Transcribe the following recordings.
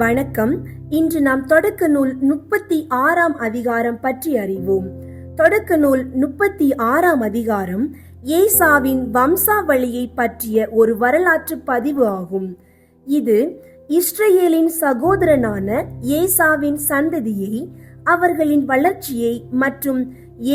வணக்கம். இன்று நாம் தொடக்க நூல் முப்பத்தி ஆறாம் அதிகாரம் பற்றி அறிவோம். தொடக்க நூல் முப்பத்தி ஆறாம் அதிகாரம் ஏசாவின் வம்சாவளியை பற்றிய ஒரு வரலாற்று பதிவு ஆகும். இது இஸ்ரேலின் சகோதரனான ஏசாவின் சந்ததியை அவர்களின் வளர்ச்சியை மற்றும்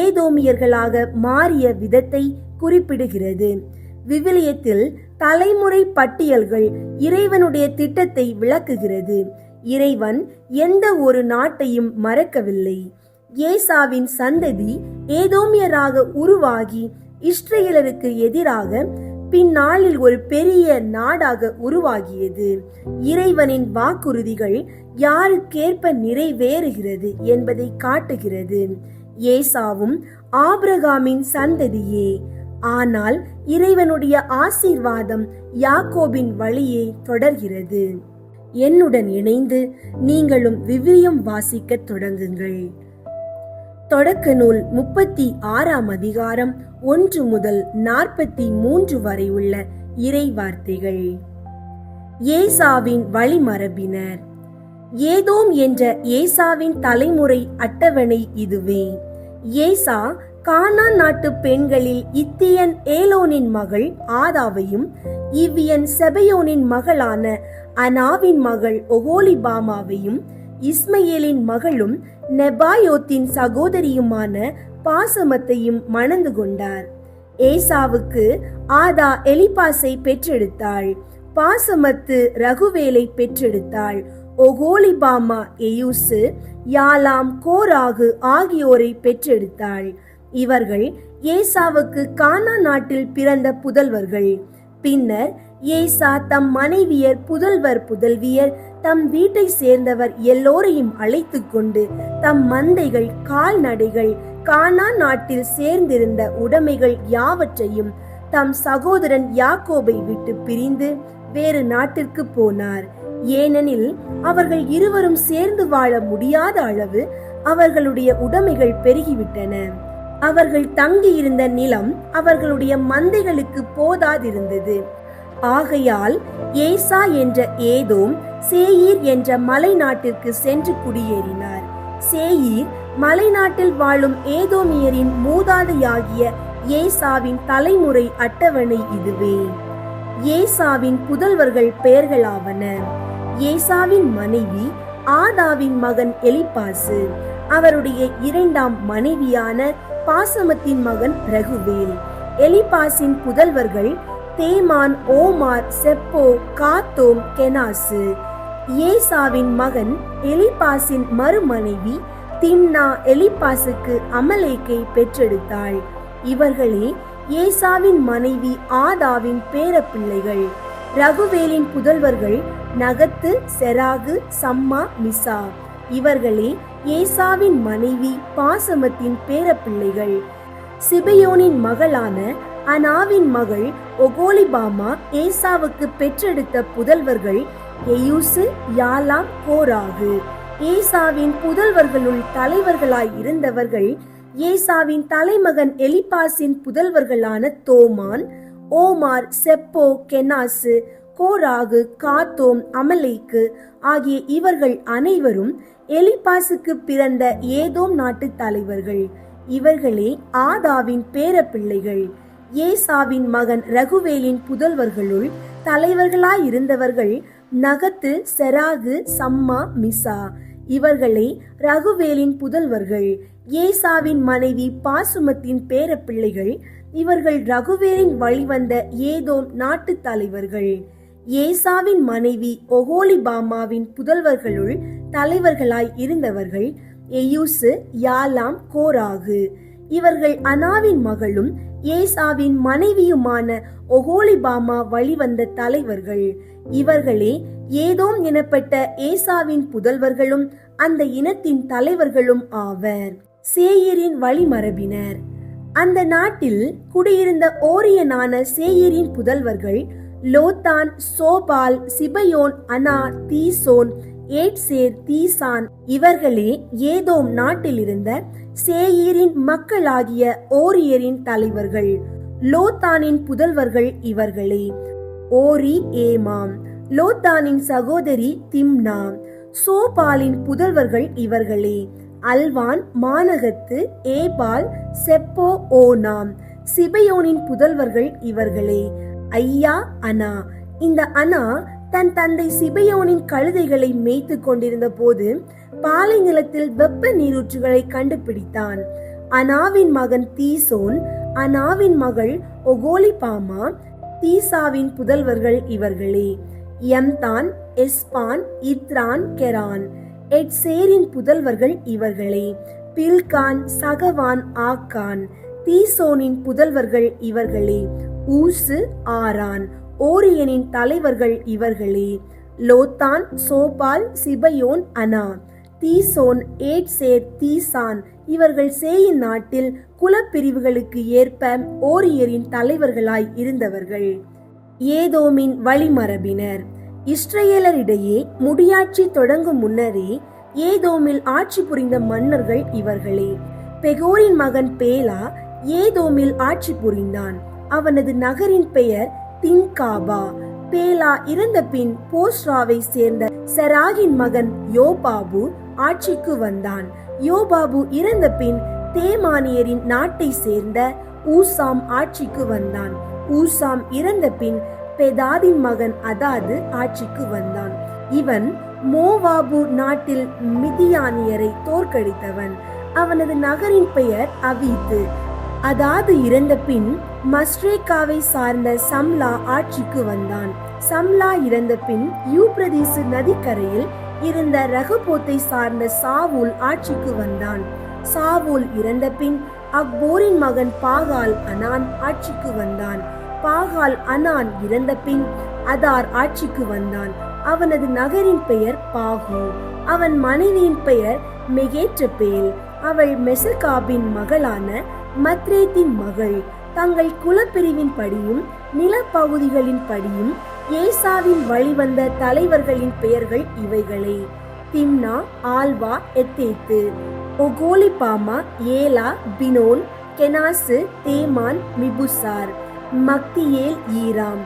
ஏதோமியர்களாக மாறிய விதத்தை குறிப்பிடுகிறது. விவிலியத்தில் தலைமுறை பட்டியல்கள் இறைவனுடைய திட்டத்தை விளக்குகிறது. இறைவன் எந்த ஒரு நாட்டையும் மறக்கவில்லை. ஏசாவின் சந்ததி ஏதோமியராக உருவாகி இஸ்ரேலருக்கு எதிராக பின்னாளில் ஒரு பெரிய நாடாக உருவாகியது. இறைவனின் வாக்குறுதிகள் யாருக்கேற்ப நிறைவேறுகிறது என்பதை காட்டுகிறது. ஏசாவும் ஆபிரகாமின் சந்ததியே ஆனால் இறைவனுடைய ஆசீர்வாதம் யாக்கோபின் வழியே தொடர்கிறது. என்னுடன் இணைந்து நீங்களும் விவிலியம் வாசிக்கத் தொடங்குங்கள். தொடக்க நூல் முப்பத்தி ஆறாம் அதிகாரம் ஒன்று முதல் நாற்பத்தி மூன்று வரை உள்ள இறை வார்த்தைகள் ஏசாவின் வழிமரபினர். ஏதோம் என்ற ஏசாவின் தலைமுறை அட்டவணை இதுவே. ஏசா கானான் நாட்டு பெண்களில் இத்தியன் ஏலோனின் மகள் ஆதாவையும் இவ்வியன் செபயோனின் மகளான அனாவின் மகள் ஒகோலிபாமாவையும் இஸ்மையேலின் மகளும் நெபாயோத்தின் சகோதரியுமான பாசமத்தையும் மணந்து கொண்டார். ஏசாவுக்கு ஆதா எலிபாசை பெற்றெடுத்தாள். பாசமத்து ரகுவேலை பெற்றெடுத்தாள். ஒகோலிபாமா எயூசு யாலாம் கோராகு ஆகியோரை பெற்றெடுத்தாள். இவர்கள் ஏசாவுக்கு கானா நாட்டில் பிறந்த புதல்வர்கள். பின்னர் ஏசா தம் மனைவியர் புதல்வர் புதல்வியர் தம் வீட்டை சேர்ந்தவர் எல்லோரையும் அழைத்து கொண்டு தம் மந்தைகள் கால்நடைகள் கானா நாட்டில் சேர்ந்திருந்த உடைமைகள் யாவற்றையும் தம் சகோதரன் யாக்கோபை விட்டு பிரிந்து வேறு நாட்டிற்கு போனார். ஏனெனில் அவர்கள் இருவரும் சேர்ந்து வாழ முடியாத அளவு அவர்களுடைய உடைமைகள் பெருகிவிட்டன. அவர்கள் தங்கியிருந்த நிலம் அவர்களுடைய மந்தைகளுக்கு போதாதிருந்தது. ஆகையால் ஏசா என்ற ஏதோம் சேயீர் என்ற மலை நாட்டிற்கு சென்று குடியேறினார். சேயீர் மலை நாட்டில் வாழும் ஏதோமியரின் மூதாதையாகிய ஏசாவின் தலைமுறை அட்டவணை இதுவே. ஏசாவின் புதல்வர்கள் பெயர்களாவன. ஏசாவின் மனைவி ஆதாவின் மகன் எலிபாசு அவருடைய இரண்டாம் மனைவியான பாசமத்தின் மகன் ரகுவேல். எலிபாசின் புதல்வர்கள் தேமான் ஓமார் செப்போ காத்தோம் கெனாசு. ஏசாவின் மகன் எலிபாசின் மறுமனைவி திம்னா எலிபாசுக்கு அமலேக்கை பெற்றெடுத்தாள். இவர்களே ஏசாவின் மனைவி ஆதாவின் பேரப்பிள்ளைகள். ரகுவேலின் புதல்வர்கள் நகத்து செராகு சம்மா மிசா. இவர்களே ஏசாவின் மனைவி பாசமத்தின் பேரப்பிள்ளைகள். சிபையோனின் மகளான அனாவின் மகள் ஒகோலிபாமா ஏசாவுக்கு பெற்றெடுத்த புதல்வர்கள் எயூசு யாலாம் கோராகு. ஏசாவின் புதல்வர்களுள் தலைவர்களாய் இருந்தவர்கள் ஏசாவின் தலைமகன் எலிபாசின் புதல்வர்களான தோமான் ஓமார் செப்போ கெனாசு கோராகு காத்தோம் அமலேக்கு ஆகிய இவர்கள் அனைவரும் எலிபாசுக்கு பிறந்த ஏதோம் நாட்டு தலைவர்கள். இவர்களே ஆதாவின் பேரப்பிள்ளைகள். ஏசாவின் மகன் ரகுவேலின் புதல்வர்களுள் தலைவர்களாயிருந்தவர்கள் நகத்து செராகு சம்மா மிசா. இவர்களே ரகுவேலின் புதல்வர்கள். ஏசாவின் மனைவி பாசுமத்தின் பேரப்பிள்ளைகள். இவர்கள் ரகுவேலின் வழிவந்த ஏதோம் நாட்டு தலைவர்கள். ஏசாவின் மனைவி ஒகோலிபாமாவின் புதல்வர்களுள் தலைவர்களாய் இருந்தவர்கள் எயூசு யாலாம் கோராகு. இவர்கள் அனாவின் மகளும் ஏசாவின் மனைவியுமான ஒகோலிபாமா வழிவந்த தலைவர்கள். இவர்களே ஏதோம் எனப்பட்ட ஏசாவின் புதல்வர்களும் அந்த இனத்தின் தலைவர்களும் ஆவர். சேயரின் வழிமரபினர். அந்த நாட்டில் குடியிருந்த ஓரியனான சேயரின் புதல்வர்கள் லோத்தான் சோபால் சிபயோன் அனா தீசோன் ஏட்சேர் தீசான் இவர்களே ஏதோம் நாட்டிலிருந்த சேயீரின் மக்களாகிய ஓரியரின் தலைவர்கள். லோத்தானின் புதல்வர்கள் இவர்களே. ஓரி ஏமாம். லோத்தானின் சகோதரி திம்னா. சோபாலின் புதல்வர்கள் இவர்களே. Alvan Manahath Ebal Shepho Onam. சிபயோனின் புதல்வர்கள் இவர்களே. ஐயா அனா இந்த அனா தன் தந்தை சிபயோனின் கழுதைகளை மேய்த்து கொண்டிருந்த போது பாலை நிலத்தில் வெப்ப நீரூற்றுகளை கண்டுபிடித்தான். அனாவின் மகன் தீசோன் அனாவின் மகள் ஒகோலிபாமா தீசாவின் புதல்வர்கள் இவர்களே. எம்தான் எஸ்பான் இத்ரான் கெரான். எட்சேரின் புதல்வர்கள் இவர்களே. பில்கான் சகவான் ஆக்கான். தீசோனின் புதல்வர்கள் இவர்களே. ஊசு ஆரான் ஓரியனின் தலைவர்கள் இவர்களே. லோத்தான் சோபால் சிபயோன் அனா. தீசோன் ஏட்சேர் தீசான். இவர்கள் சேயின் நாட்டில் குலப்பிரிவுகளுக்கு ஏற்ப ஓரியரின் தலைவர்களாய் இருந்தவர்கள். ஏதோமின் வழிமரபினர். இஸ்ரேலரிடையே முடியாட்சி தொடங்கும் முன்னரே ஏதோமில் ஆட்சி புரிந்த மன்னர்கள் இவர்களே. பெகோரின் மகன் பேலா ஏதோமில் ஆட்சி புரிந்தான். அவனது நகரின் பெயர் திங்காபா பேலா இறந்த பின் போஸ்ராவை சேர்ந்த செராகின் மகன் யோபாபு ஆட்சிக்கு வந்தான். யோபாபு இறந்த பின் தேமானியரின் நாட்டை சேர்ந்த ஊசாம் ஆட்சிக்கு வந்தான். ஊசாம் இறந்த பின் பெதாதின் மகன் அதாது ஆட்சிக்கு வந்தான். இவன் மோவாபு நாட்டில் மிதியானியரை தோற்கடித்தவன். அவனது நகரின் பெயர் அவீத்து. அதாது இறந்த பின் மஸ்ரேக்காவை சார்ந்த சம்லா ஆட்சிக்கு வந்தான். சம்லா இறந்த பின் யூப்ரதீசு நதிக்கரையில் இருந்த ரகபோத்தை சார்ந்த சாவூல் ஆட்சிக்கு வந்தான். சாவூல் இறந்த பின் அக்போரின் மகன் பாகால் அனான் ஆட்சிக்கு வந்தான். பாகால் அனான் இறந்த பின் அதார் ஆட்சிக்கு வந்தான். அவனது நகரின் பெயர் பாகு. அவன் மனைவியின் பெயர் மெகேற்றபேல். அவள் மெசகாபின் மகளான மத்ரேத்தின் மகள். தங்கள் குலப்பிரிவின் படியும் நிலப்பகுதிகளின் படியும் ஏசாவின் வழிவந்த தலைவர்களின் பெயர்கள் இவைகளே. திம்னா ஆல்வா எத்தேத்து ஒகோலிபாமா ஏலா பினோன் கெனாசு தேமான் மிபுசார் மக்தியேல் ஈராம்.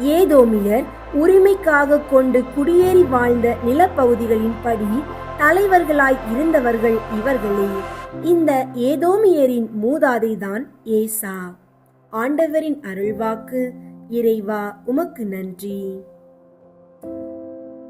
ஏதோமியர் உரிமைக்காக கொண்டு குடியேறி வாழ்ந்த நிலப்பகுதிகளின் படி தலைவர்களாய் இருந்தவர்கள் இவர்களே. இந்த ஏதோமியரின் மூதாதை தான் ஏசா. ஆண்டவரின் அருள்வாக்கு இறைவா உமக்கு நன்றி.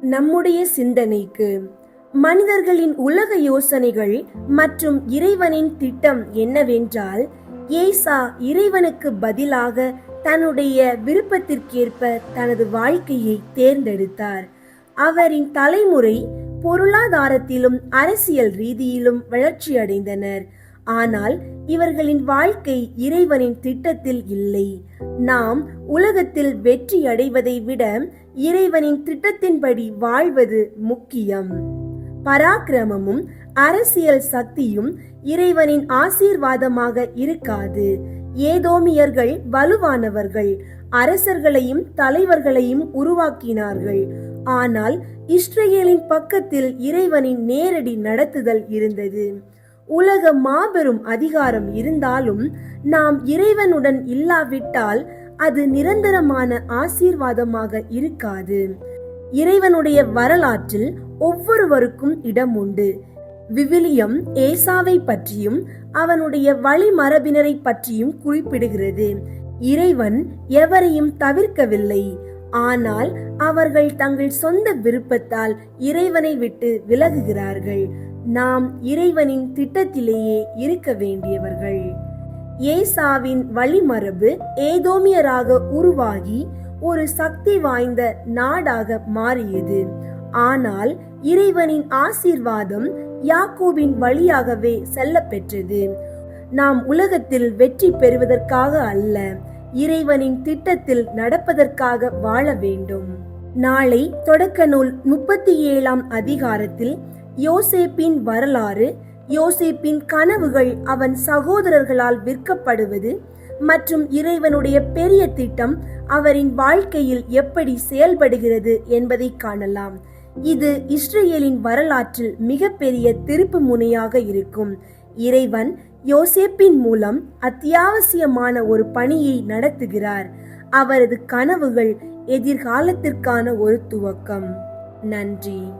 நம்முடைய சிந்தனைக்கு மனிதர்களின் உலக யோசனைகள் மற்றும் இறைவனின் திட்டம் என்னவென்றால் ஏசா இறைவனுக்கு பதிலாக தன்னுடைய விருப்பத்திற்கேற்ப தனது வாழ்க்கையை தேர்ந்தெடுத்தார். அவரின் தலைமுறை பொருளாதாரத்திலும் அரசியல் ரீதியிலும் வளர்ச்சியடைந்தனர். ஆனால் இவர்களின் வாழ்க்கை இறைவனின் திட்டத்தில் இல்லை. நாம் உலகத்தில் வெற்றி அடைவதை விட இறைவனின் திட்டத்தின்படி வாழ்வது முக்கியம். பராக்கிரமமும் அரசியல் சக்தியும் இறைவனின் ஆசீர்வாதமாக இருக்காது. ஏதோமியர்கள் வலுவானவர்கள் அரசர்களையும் தலைவர்களையும் உருவாக்கினார்கள். ஆனால் இஸ்ரேலின் பக்கத்தில் இறைவனின் நேரடி நடத்துதல் இருந்தது. உலக மாபெரும் அதிகாரம் இருந்தாலும் நாம் இறைவனுடன் இல்லாவிட்டால் அது நிரந்தரமான ஆசீர்வாதமாக இருக்காது. இறைவனுடைய வரலாற்றில் ஒவ்வொருவருக்கும் இடம் உண்டு. விவிலியம் ஏசாவை பற்றியும் அவனுடைய வழிமரபினரை பற்றியும் குறிப்பிடுகிறது. இறைவன் எவரையும் தவிர்க்கவில்லை. ஆனால் அவர்கள் தங்கள் சொந்த விருப்பத்தால் இறைவனை விட்டு விலகுகிறார்கள். நாம் இறைவனின் திட்டத்திலேயே இருக்க வேண்டியவர்கள். ஏசாவின் வழிமரபு ஏதோமியராக உருவாகி ஒரு சக்தி வாய்ந்த நாடாக மாறியது. ஆனால் இறைவனின் ஆசீர்வாதம் யாக்கோபின் வழியாகவே செல்ல பெற்றது நாம் உலகத்தில் வெற்றி பெறுவதற்காக அல்ல இறைவனின் திட்டத்தில் நடப்பதற்காக வாழ வேண்டும். நாளை தொடக்க நூல் முப்பத்தி ஏழாம் அதிகாரத்தில் யோசேப்பின் வரலாறு யோசேப்பின் கனவுகள் அவன் சகோதரர்களால் விற்கப்படுவது மற்றும் இறைவனுடைய பெரிய திட்டம் அவரின் வாழ்க்கையில் எப்படி செயல்படுகிறது என்பதை காணலாம். இது இஸ்ரேலின் வரலாற்றில் மிகப்பெரிய திருப்பு முனையாக இருக்கும். இறைவன் யோசேப்பின் மூலம் அத்தியாவசியமான ஒரு பணியை நடத்துகிறார். அவரது கனவுகள் எதிர்காலத்திற்கான ஒரு துவக்கம். நன்றி.